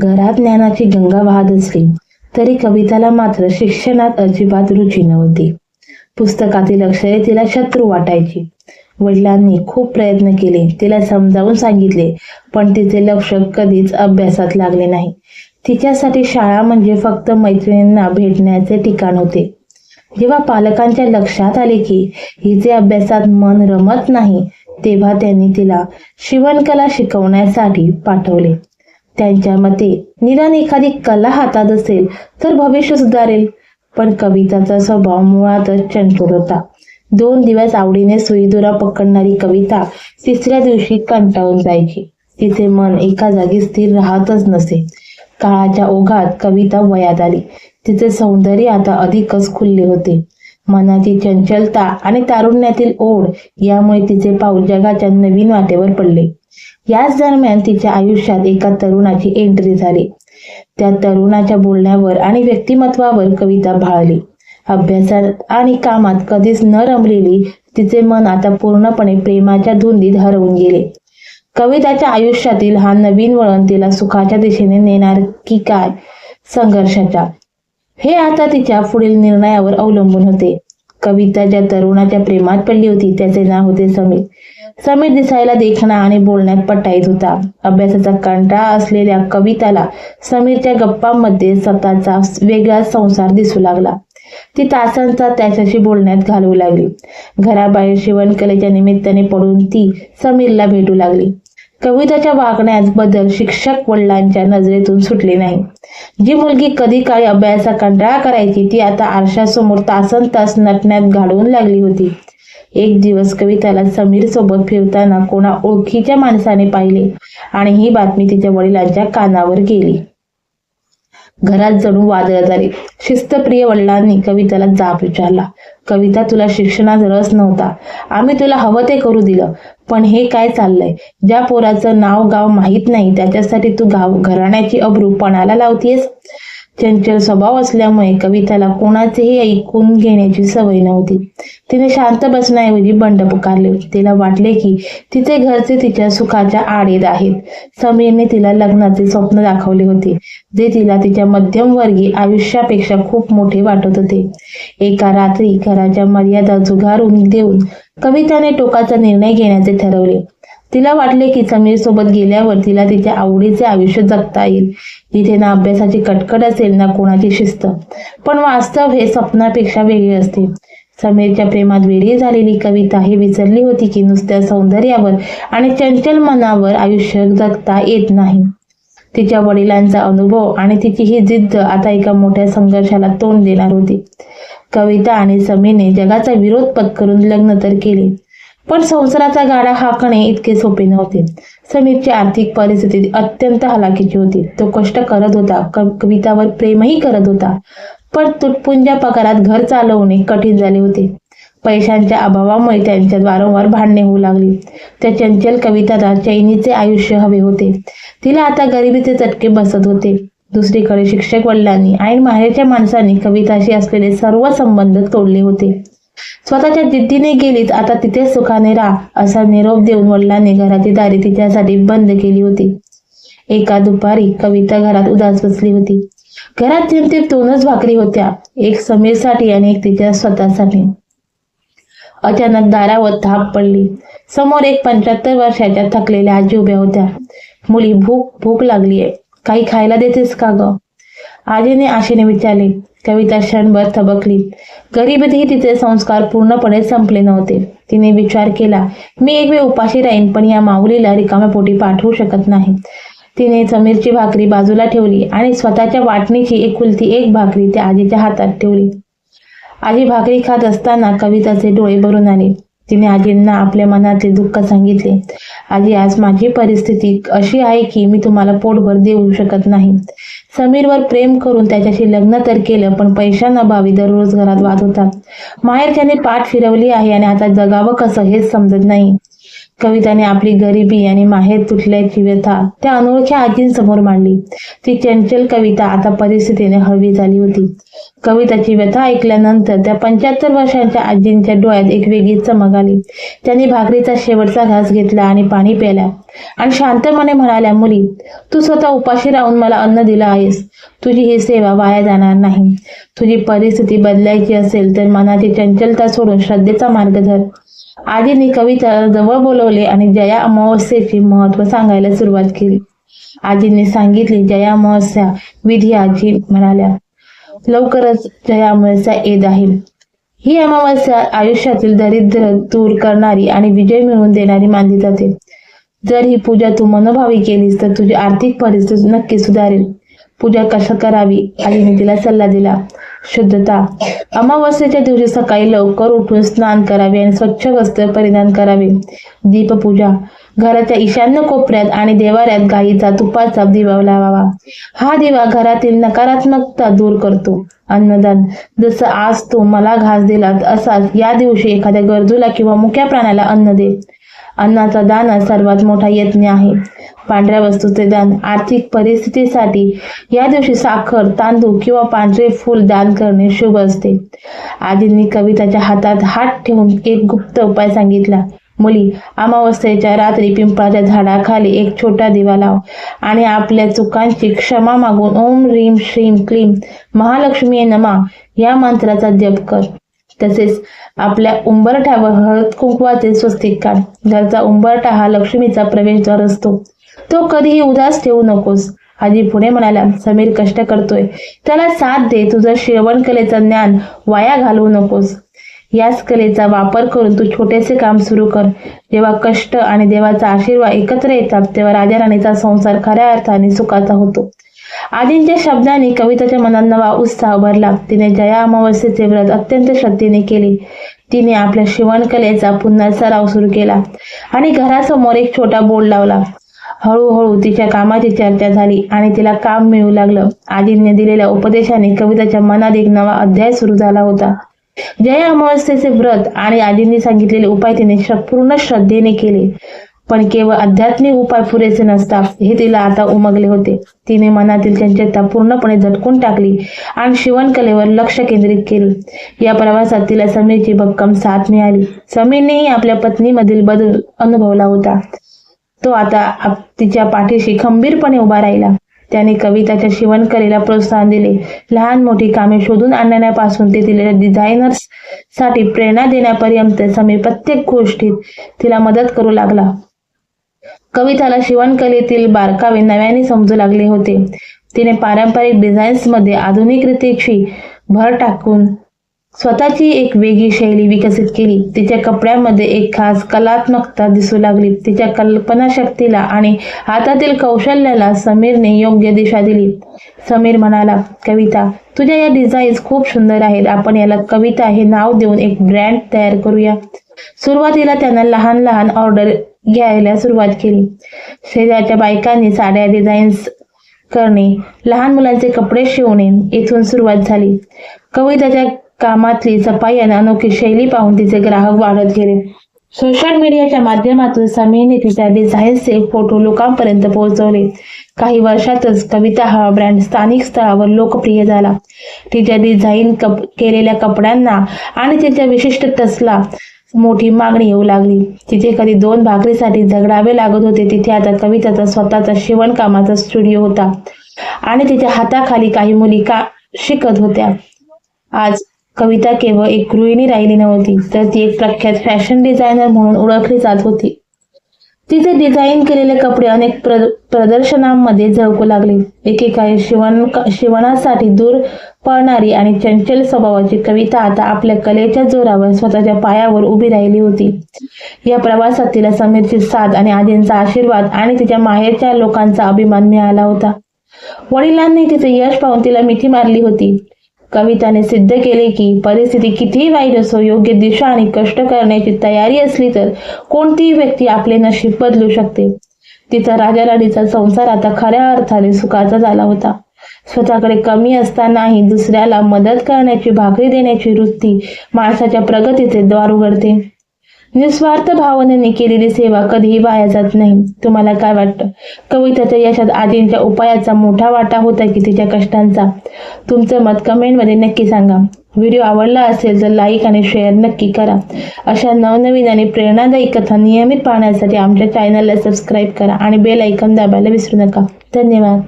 घरात ज्ञानाची गंगा वाहत असली तरी कविताला मात्र शिक्षणात अजिबात रुची नव्हती. पुस्तकातील अक्षरे तिला शत्रू वाटायची. वडिलांनी खूप प्रयत्न केले तिला समजावून सांगितले पण तिचे लक्ष कधीच अभ्यासात लागले नाही. तिच्यासाठी शाळा म्हणजे फक्त मैत्रिणींना भेटण्याचे ठिकाण होते. जेव्हा पालकांच्या लक्षात आले की हिचे अभ्यासात मन रमत नाही तेव्हा त्यांनी तिला शिवणकला शिकवण्यासाठी पाठवले. त्यांच्या मते निदान एखादी कला हातात असेल तर भविष्य सुधारेल. पण कविताचा स्वभाव मुळातच चंचल होता. दोन दिवस आवडीने सुईदुरा पकडणारी कविता तिसऱ्या दिवशी कंटाळून जायची. तिचे मन एका जागी स्थिर राहतच नसे. काळाच्या ओघात कविता वयात आली. तिचे सौंदर्य आता अधिकच खुलले होते. मनाची चंचलता आणि तारुण्यातील ओढ यामुळे तिचे पाऊल जगाच्या नवीन वाटेवर पडले. याच दरम्यान तिच्या आयुष्यात एका तरुणाची एंट्री झाली. त्या तरुणाच्या बोलण्यावर आणि व्यक्तिमत्वावर कविता भाळली. अभ्यासात आणि कामात कधीच न रमलेली तिचे मन आता पूर्णपणे प्रेमाच्या धुंदीत हरवून गेले. कविताच्या आयुष्यातील हा नवीन वळण तिला सुखाच्या दिशेने नेणार की काय? संघर्षाच्या. हे आता तिच्या पुढील निर्णयावर अवलंबून होते. कविता ज्या तरुणाच्या प्रेमात पडली होती त्याचे नाव होते समीर. समीर दिसायला देखणा आणि बोलण्यात पटाईत होता. अभ्यासाचा कंटाळा असलेल्या कविताला समीरच्या गप्पांमध्ये स्वतःचा वेगळा संसार दिसू लागला. ती तासांचा त्याच्याशी बोलण्यात घालवू लागली. घराबाहेर शिवणकलेच्या निमित्ताने पडून ती समीरला भेटू लागली. कविताच्या वागण्यात बदल शिक्षक वडिलांच्या नजरेतून सुटले नाही. जी मुलगी कधी काळी अभ्यासा कंटाळा करायची ती आता आरशासमोर तासन तास नटण्यात घालवून लागली होती. एक दिवस कविताला समीर सोबत फिरताना कोणा ओळखीच्या माणसाने पाहिले आणि ही बातमी तिच्या वडिलांच्या कानावर गेली. घरात जणू वादळ झाले शिस्तप्रिय वडिलांनी कविताला जाब विचारला. कविता तुला शिक्षणात रस नव्हता. आम्ही तुला हवं ते करू दिलं. पण हे काय चाललंय? ज्या पोराचं नाव गाव माहीत नाही त्याच्यासाठी तू गाव घराण्याची अब्रू पणाला लावतीयस? चंचल स्वभाव असल्यामुळे कविताला कोणाचेही ऐकून घेण्याची सवय नव्हती. तिने शांत बसण्याऐवजी बंड पुकारले. तिला वाटले की तिचे घरचे तिच्या सुखाच्या आडीत आहेत. समीरने तिला लग्नाचे स्वप्न दाखवले होते जे तिला तिच्या मध्यमवर्गीय आयुष्यापेक्षा खूप मोठे वाटत होते. एका रात्री घराच्या मर्यादा झुगारून देऊन कविताने टोकाचा निर्णय घेण्याचे ठरवले. तिला वाटले की समीर सोबत गेल्यावर तिला तिच्या आवडीचे आयुष्य जगता येईल. तिथे ना अभ्यासाची कटकट असेल ना कोणाची शिस्त. पण वास्तव हे स्वप्नापेक्षा वेगळे असते. समीरच्या प्रेमात वेळी झालेली कविता ही विसरली होती की नुसत्या सौंदर्यावर आणि चंचल मनावर आयुष्य जगता येत नाही. तिच्या वडिलांचा अनुभव आणि तिची ही जिद्द आता एका मोठ्या संघर्षाला तोंड देणार होती. कविता आणि समीरने जगाचा विरोध पत्करून लग्न तर केले. पण संसाराचा गाडा हाकणे इतके सोपे नव्हते. समीरची आर्थिक परिस्थिती अत्यंत हलाखीची होती. तो कष्ट करत होता क- कवितावर प्रेमही करत होता. पण तुटपुंजा पगारात घर चालवणे कठीण झाले होते. पैशांच्या अभावामुळे त्यांच्यात वारंवार भांडणे होऊ लागली. त्या चंचल कविताला चैनीचे आयुष्य हवे होते. तिला आता गरिबीचे चटके बसत होते. दुसरीकडे शिक्षक वडिलांनी आणि माहेरच्या माणसांनी कविताशी असलेले सर्व संबंध तोडले होते. स्वतःच्या जिद्दीने गेलीत आता तिथे सुखाने राहा असा निरोप देऊन वडिलांनी घराची दारी तिच्यासाठी बंद केली होती. एका दुपारी कविता घरात उदास बसली होती. घरात जेमतेम दोनच भाकरी होत्या एक समीरसाठी आणि एक तिच्या स्वतःसाठी. अचानक दारावर थाप पडली. समोर एक पंच्याहत्तर वर्षाच्या थकलेल्या आजी उभ्या होत्या. मुली भूक भूक लागलीये. काही खायला देतेस का ग? आजीने आशेने विचारले कविता क्षणभर थबकली. गरिबीतही तिचे संस्कार पूर्णपणे संपले नव्हते. तिने विचार केला मी एक वेळ उपाशी राहीन पण या माऊलीला रिकाम्या पोटी पाठवू शकत नाही. तिने समीरची भाकरी बाजूला ठेवली आणि स्वतःच्या वाटणीची एकुलती एक भाकरी त्या आजीच्या हातात ठेवली. आजी भाकरी खात असताना कविताचे डोळे भरून आले. तिने आजींना आपल्या मनातील दुःख सांगितले. आजी आज माझी परिस्थिती अशी आहे की मी तुम्हाला पोटभर देऊ शकत नाही. समीरवर प्रेम करून त्याच्याशी लग्न तर केलं पण पैशांअभावी दररोज घरात वाद होतात. माहेर त्याने पाठ फिरवली आहे आणि आता जगावं कसं हेच समजत नाही. कविताने आपली गरिबी आणि माहेर तुटल्याची व्यथा त्या अनोळख्या आजींसमोर मांडली. ती चंचल कविता आता परिस्थितीने हळवी झाली होती. कविताची व्यथा ऐकल्यानंतर त्या पंच्याहत्तर वर्षांच्या आजींच्या डोळ्यात एक वेगळी चमक आली. त्यांनी भाकरीचा शेवटचा घास घेतला आणि पाणी प्यायला. आणि शांतपणे म्हणाल्या मुली तू स्वतः उपाशी राहून मला अन्न दिलं आहेस. तुझी ही सेवा वाया जाणार नाही. तुझी परिस्थिती बदलायची असेल तर मनाची चंचलता सोडून श्रद्धेचा मार्ग धर. आजीने कविता जवळ बोलवले आणि जया अमावस्येचे महत्त्व सांगायला सुरुवात केली. आजीने सांगितले जया अमावस्या विधी आजी म्हणाल्या लवकरच जया अमावस्या येत आहे. ही अमावस्या आयुष्यातील दरिद्र दूर करणारी आणि विजय मिळवून देणारी मानली जाते. जर ही पूजा तू मनोभावी केलीस तर तुझी आर्थिक परिस्थिती नक्की सुधारेल. पूजा कशा करावी? आईने तिला सल्ला दिला. शुद्धता. अमावस्येच्या दिवशी सकाळी लवकर उठून स्नान करावे आणि स्वच्छ वस्त्र परिधान करावे. दीपपूजा. घराच्या ईशान्य कोपऱ्यात आणि देवाऱ्यात गाईचा तुपाचा दिवा लावावा. हा दिवा घरातील नकारात्मकता दूर करतो. अन्नदान. जसं आज तू मला घास दिलात असाच या दिवशी एखाद्या गरजूला किंवा मुक्या प्राण्याला अन्न दे. अन्नाचा दान हा सर्वात मोठा यज्ञ आहे. पांढऱ्या वस्तूचे दान आर्थिक परिस्थितीसाठी या दिवशी साखर तांदूळ किंवा पांढरे फूल दान करणे शुभ असते. आदींनी कविताच्या हातात हात ठेवून एक गुप्त उपाय सांगितला. मुली अमावस्येच्या रात्री पिंपळाच्या झाडाखाली एक छोटा दिवा लाव आणि आपल्या चुकांची क्षमा मागून ओम ह्रीम श्रीम क्लीम महालक्ष्मी नमा या मंत्राचा जप कर. तसेच आपल्या उंबरठ्यावर हळद कुंकवाचे स्वस्तिक काढ घरचा उंबरठा हा लक्ष्मीचा प्रवेशद्वार असतो. तो कधीही उदास ठेवू नकोस. आजी पुढे म्हणाला समीर कष्ट करतोय. त्याला साथ दे तुझं श्रवण कलेचं ज्ञान वाया घालवू नकोस. याच कलेचा वापर करून तू छोटेसे काम सुरू कर. जेव्हा कष्ट आणि देवाचा आशीर्वाद एकत्र येतात तेव्हा राजा राणीचा संसार खऱ्या अर्थाने सुखाचा होतो. आदिलच्या शब्दांनी कविताच्या मनात नवा उत्साह भरला तिने जया अमावस्येचे व्रत अत्यंत श्रद्धेने केले. तिने आपल्या शिवणकलेचा पुन्हा सराव सुरू केला आणि घरासमोर एक छोटा बोर्ड लावला. हळूहळू तिच्या कामाची चर्चा झाली आणि तिला काम मिळू लागलं. आदिलने दिलेल्या उपदेशाने कविताच्या मनात एक नवा अध्याय सुरू झाला होता. जया अमावस्येचे व्रत आणि आदींनी सांगितलेले उपाय तिने पूर्ण श्रद्धेने केले. पण केवळ आध्यात्मिक उपाय पुरेसे नसतात. हे तिला आता उमगले होते. तिने मनातील चंचलता पूर्णपणे झटकून टाकली आणि शिवणकलेवर लक्ष केंद्रित केले. या प्रवासात तिला समीरची भक्कम साथ मिळाली. समीरनेही आपल्या पत्नीमधील बदल अनुभवला होता. तो आता तिच्या पाठीशी खंबीरपणे उभा राहिला. त्याने कविताच्या शिवणकलेला प्रोत्साहन दिले. लहान मोठी कामे शोधून आणण्यापासून ते तिला डिझायनर्ससाठी प्रेरणा देण्यापर्यंत समीर प्रत्येक गोष्टीत तिला मदत करू लागला. कविताला शिवणकलेतील बारकावे नव्याने समजू लागले होते. तिने पारंपरिक डिझाईन्समध्ये आधुनिक रीतीची भर टाकून स्वतःची एक वेगळी शैली विकसित केली. तिच्या कपड्यामध्ये एक खास कलात्मकता दिसू लागली. तिच्या कल्पनाशक्तीला आणि हातातील कौशल्याला समीरने योग्य दिशा दिली. समीर म्हणाला कविता तुझ्या या डिझाईन्स खूप सुंदर आहेत. आपण याला कविता हे नाव देऊन एक ब्रँड तयार करूया. सुरुवातीला त्यांना लहान लहान ऑर्डर घ्यायला सुरुवात केली. शेजारच्या बायकांनी साड्या डिझाईन्स करणे लहान मुलांचे कपडे शिवणे येथून सुरुवात झाली. कविताच्या कामातली सफाई आणि अनोखी शैली पाहून तिचे ग्राहक वाढत गेले. सोशल मीडियाच्या माध्यमातून समीरने तिच्या डिझाईन्सचे फोटो लोकांपर्यंत पोहोचवले. काही वर्षातच कविता हा ब्रँड स्थानिक स्तरावर लोकप्रिय झाला. तिच्या डिझाईन कप केलेल्या कपड्यांना आणि तिच्या विशिष्ट टसला मोठी मागणी येऊ लागली. तिथे कधी दोन भाकरीसाठी झगडावे लागत होते तिथे आता कविताचा स्वतःचा शिवणकामाचा स्टुडिओ होता. आणि तिच्या हाताखाली काही मुली का शिकत होत्या. आज कविता केवळ एक गृहिणी राहिली नव्हती तर ती एक प्रख्यात फॅशन डिझायनर म्हणून ओळखली जात होती. तिचे डिझाईन केलेले कपडे अनेक प्र प्रदर्शनांमध्ये झळकू लागले. एकेकाळी शिवण शिवणासाठी दूर पळणारी आणि चंचल स्वभावाची कविता आता आपल्या कलेच्या जोरावर स्वतःच्या पायावर उभी राहिली होती. या प्रवासात तिला समीरची साथ आणि आजींचा आशीर्वाद आणि तिच्या माहेरच्या लोकांचा अभिमान मिळाला होता. वडिलांनी तिचे यश पाहून तिला मिठी मारली होती. कविताने सिद्ध केले की परिस्थिती कितीही वाईट असो योग्य दिशा आणि कष्ट करण्याची तयारी असली तर कोणतीही व्यक्ती आपले नशीब बदलू शकते. तिचा राजा राणीचा संसार आता खऱ्या अर्थाने सुखाचा झाला होता. स्वतःकडे कमी असतानाही दुसऱ्याला मदत करण्याची भाकरी देण्याची वृत्ती माणसाच्या प्रगतीचे द्वार उघडते. निस्वार्थ भावनेने केलेली सेवा कधीही वाया जात नाही. तुम्हाला काय वाटतं? कविताच्या यशात आजींच्या उपायाचा मोठा वाटा होता की तिच्या कष्टांचा? तुमचं मत कमेंटमध्ये नक्की सांगा. व्हिडिओ आवडला असेल तर लाईक आणि शेअर नक्की करा. अशा नवनवीन आणि प्रेरणादायी कथा नियमित पाहण्यासाठी आमच्या चॅनलला सबस्क्राईब करा आणि बेल ऐकन दाबायला विसरू नका. धन्यवाद.